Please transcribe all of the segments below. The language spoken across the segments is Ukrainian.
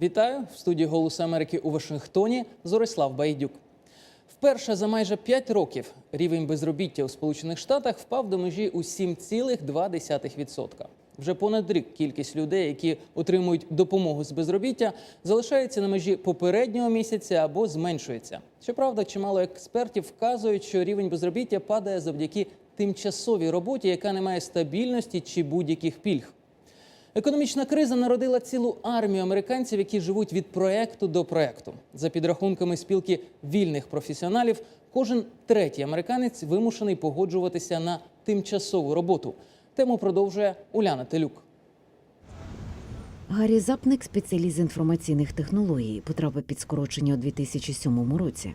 Вітаю в студії «Голос Америки у Вашингтоні. Зорислав Байдюк. Вперше за майже 5 років рівень безробіття у Сполучених Штатах впав до межі у 7,2%. Вже понад рік кількість людей, які отримують допомогу з безробіття, залишається на межі попереднього місяця або зменшується. Щоправда, чимало експертів вказують, що рівень безробіття падає завдяки тимчасовій роботі, яка не має стабільності чи будь-яких пільг. Економічна криза народила цілу армію американців, які живуть від проекту до проекту. За підрахунками спілки вільних професіоналів, кожен третій американець вимушений погоджуватися на тимчасову роботу. Тему продовжує Уляна Телюк. Гаррі Запник, спеціаліст з інформаційних технологій, потрапив під скорочення у 2007 році.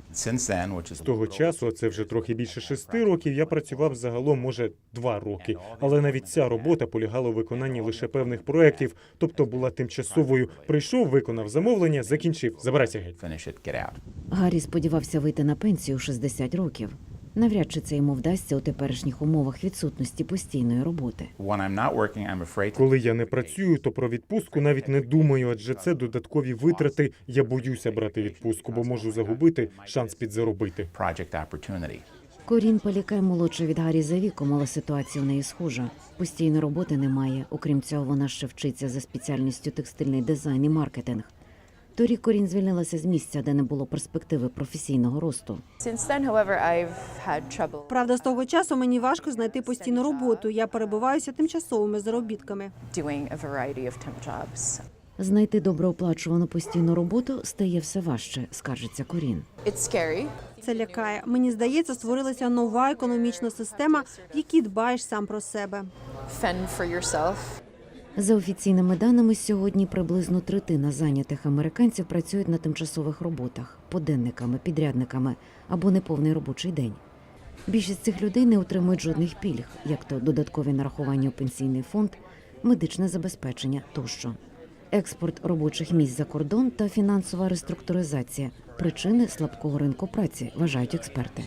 З того часу, а це вже трохи більше шести років, я працював загалом, може, два роки. Але навіть ця робота полягала у виконанні лише певних проєктів, тобто була тимчасовою. Прийшов, виконав замовлення, закінчив. Забирайся геть. Гаррі сподівався вийти на пенсію у 60 років. Навряд чи це йому вдасться у теперішніх умовах відсутності постійної роботи. Коли я не працюю, то про відпустку навіть не думаю, адже це додаткові витрати. Я боюся брати відпустку, бо можу загубити шанс підзаробити. Корін Палікай молодша від Гаррі за віком, але ситуація у неї схожа. Постійної роботи немає. Окрім цього, вона ще вчиться за спеціальністю текстильний дизайн і маркетинг. Торік Корін звільнилася з місця, де не було перспективи професійного росту. Правда, з того часу мені важко знайти постійну роботу. Я перебуваюся тимчасовими заробітками. Знайти доброоплачувану постійну роботу стає все важче, скаржиться Корін. Це лякає. Мені здається, створилася нова економічна система, в якій дбаєш сам про себе. За офіційними даними, сьогодні приблизно третина зайнятих американців працюють на тимчасових роботах, поденниками, підрядниками або неповний робочий день. Більшість цих людей не отримують жодних пільг, як то додаткові нарахування у пенсійний фонд, медичне забезпечення тощо. Експорт робочих місць за кордон та фінансова реструктуризація причини слабкого ринку праці, вважають експерти.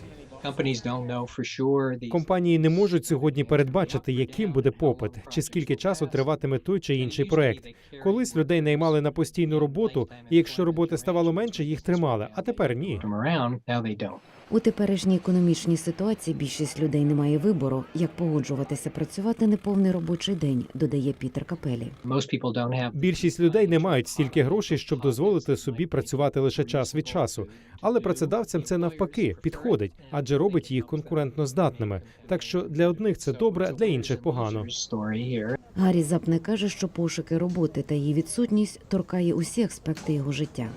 Компанії не можуть сьогодні передбачити, яким буде попит, чи скільки часу триватиме той чи інший проект. Колись людей наймали на постійну роботу, і якщо роботи ставало менше, їх тримали. А тепер ні. У теперішній економічній ситуації більшість людей не має вибору, як погоджуватися працювати неповний робочий день, додає Пітер Капелі. Більшість людей не мають стільки грошей, щоб дозволити собі працювати лише час від часу. Але працедавцям це навпаки підходить, адже робить їх конкурентно здатними. Так що для одних це добре, а для інших погано. Гаррі Запне каже, що пошуки роботи та її відсутність торкає усі аспекти його життя.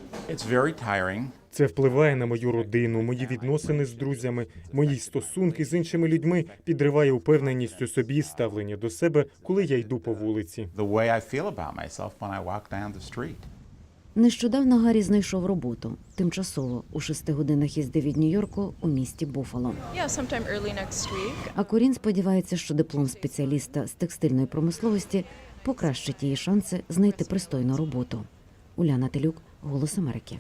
Це впливає на мою родину, мої відносини з друзями, мої стосунки з іншими людьми, підриває упевненість у собі, ставлення до себе, коли я йду по вулиці. the way I feel about myself when I walk down the street. Нещодавно Гаррі знайшов роботу тимчасово у шести годинах їзди від Нью-Йорку у місті Буфало. Yeah, sometime early next week. А Корін сподівається, що диплом спеціаліста з текстильної промисловості покращить її шанси знайти пристойну роботу. Уляна Телюк, Голос Америки.